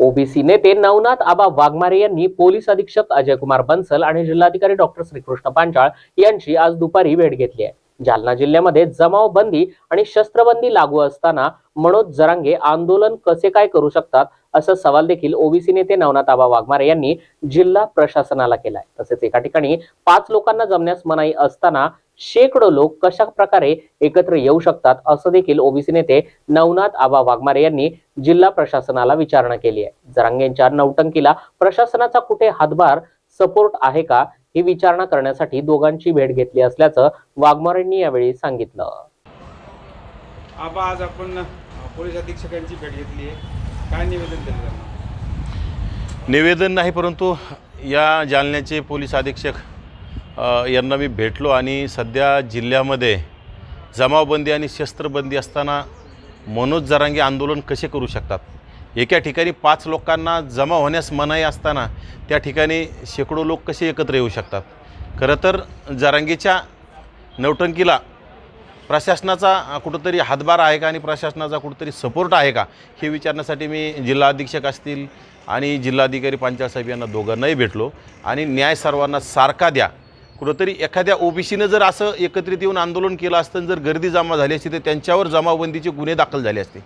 OBC नेते नवनाथ आबा वाघमारे यांनी police अधीक्षक अजय कुमार बन्सल आणि जिल्हाधिकारी डॉक्टर श्रीकृष्ण पांचाळ यांची आज दुपारी भेट घेतली आहे. जालना जिल्ह्यामध्ये जमावबंदी आणि शस्त्रबंदी लागू असताना मनोज जरांगे आंदोलन कसे काय करू शकतात असा सवाल देखील ओबीसी नेते नवनाथ आबा वाघमारे यांनी जिल्हा प्रशासनाला केलाय. तसेच एका ठिकाणी पाच लोकांना जमण्यास मनाई असताना शेकडो लोक कशा प्रकारे एकत्र येऊ शकतात असं देखील ओबीसी नेते नवनाथ आबा वाघमारे यांनी जिल्हा प्रशासनाला विचारणा केली आहे. जरांगेंच्या नौटंकीला प्रशासनाचा कुठे हातभार सपोर्ट आहे का ही विचारणा करण्यासाठी दोघांची भेट घेतली असल्याचं वाघमारेंनी यावेळी सांगितलं. आबा आज आपण पोलीस अधीक्षकांची भेट घेतली आहे. काय निवेदन दिलं निवेदन नाही परंतु या जालन्याचे पोलीस अधीक्षक यांना मी भेटलो आणि सध्या जिल्ह्यामध्ये जमावबंदी आणि शस्त्रबंदी असताना मनोज जरांगे आंदोलन कसे करू शकतात? एका ठिकाणी पाच लोकांना जमा होण्यास मनाई असताना त्या ठिकाणी शेकडो लोक कसे एकत्र येऊ शकतात? खरं तर जरांगेच्या नौटंकीला प्रशासनाचा कुठंतरी हातभार आहे का आणि प्रशासनाचा कुठंतरी सपोर्ट आहे का हे विचारण्यासाठी मी जिल्हा अधीक्षक असतील आणि जिल्हाधिकारी पंचायत साहेब यांना दोघांनाही भेटलो. आणि न्याय सर्वांना सारखा द्या. कुठंतरी एखाद्या ओबीसीनं जर असं एकत्रित येऊन आंदोलन केलं असतं आणि जर गर्दी जमा झाली असती तर त्यांच्यावर जमावबंदीचे गुन्हे दाखल झाले असते.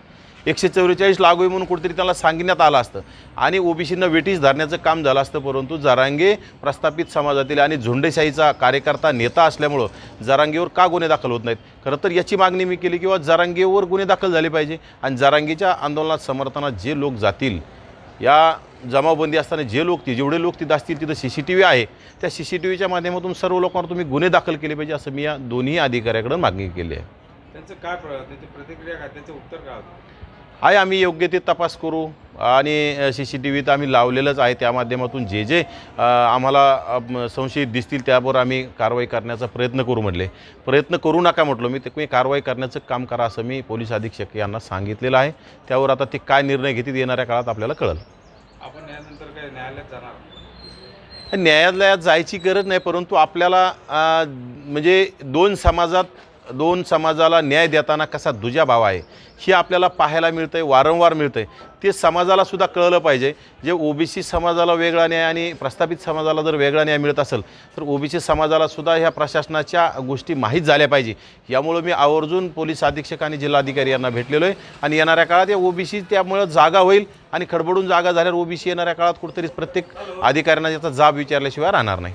एकशे चव्वेचाळीस लागू आहे म्हणून कुठेतरी त्याला सांगण्यात आलं असतं. आणि ओबीसींना वेटीस धरण्याचं काम झालं असतं परंतु जरांगे प्रस्थापित समाजातील आणि झुंडेशाहीचा कार्यकर्ता नेता असल्यामुळं जरांगेवर का गुन्हे दाखल होत नाहीत? खरं तर याची मागणी मी केली किंवा जरांगेवर गुन्हे दाखल झाले पाहिजे. आणि जरांगेच्या आंदोलनात समर्थनात जे लोक जातील या जमावबंदी असताना जे लोक ती जेवढे लोक तिथं असतील तिथं सी सी टी व्ही आहे. त्या सी सी टी व्हीच्या माध्यमातून सर्व लोकांवर तुम्ही गुन्हे दाखल केले पाहिजे असं मी या दोन्ही अधिकाऱ्याकडून मागणी केली आहे. त्यांचं काय प्रतिक्रिया काय? त्यांचं उत्तर काय होतं? आहे आम्ही योग्य ते तपास करू. आणि सी सी टी व्ही तर आम्ही लावलेलंच आहे त्या माध्यमातून जे जे आम्हाला संशयित दिसतील त्यावर आम्ही कारवाई करण्याचा प्रयत्न करू म्हटले. प्रयत्न करू नका म्हटलं मी ते तुम्ही कारवाई करण्याचं काम करा असं मी पोलीस अधीक्षक यांना सांगितलेलं आहे. त्यावर आता ते काय निर्णय घेतील येणाऱ्या काळात आपल्याला कळेल. आपण यानंतर काय न्यायालयात जाणार न्यायालयात जायची गरज नाही परंतु आपल्याला म्हणजे दोन समाजात दोन समाजाला न्याय देताना कसा दुजाभाव आहे हे आपल्याला पाहायला मिळतं आहे वारंवार मिळतं आहे ते समाजालासुद्धा कळलं पाहिजे. जे ओबीसी समाजाला वेगळा न्याय आणि प्रस्थापित समाजाला जर वेगळा न्याय मिळत असेल तर ओबीसी सी समाजालासुद्धा ह्या प्रशासनाच्या गोष्टी माहीत झाल्या पाहिजे. यामुळं मी आवर्जून पोलीस अधीक्षक आणि जिल्हाधिकारी यांना भेटलेलो आहे आणि येणाऱ्या काळात या ओबीसी त्यामुळं जागा होईल आणि खडबडून जागा झाल्यावर ओबीसी येणाऱ्या काळात कुठेतरी प्रत्येक अधिकाऱ्यांना याचा जाब विचारल्याशिवाय राहणार नाही.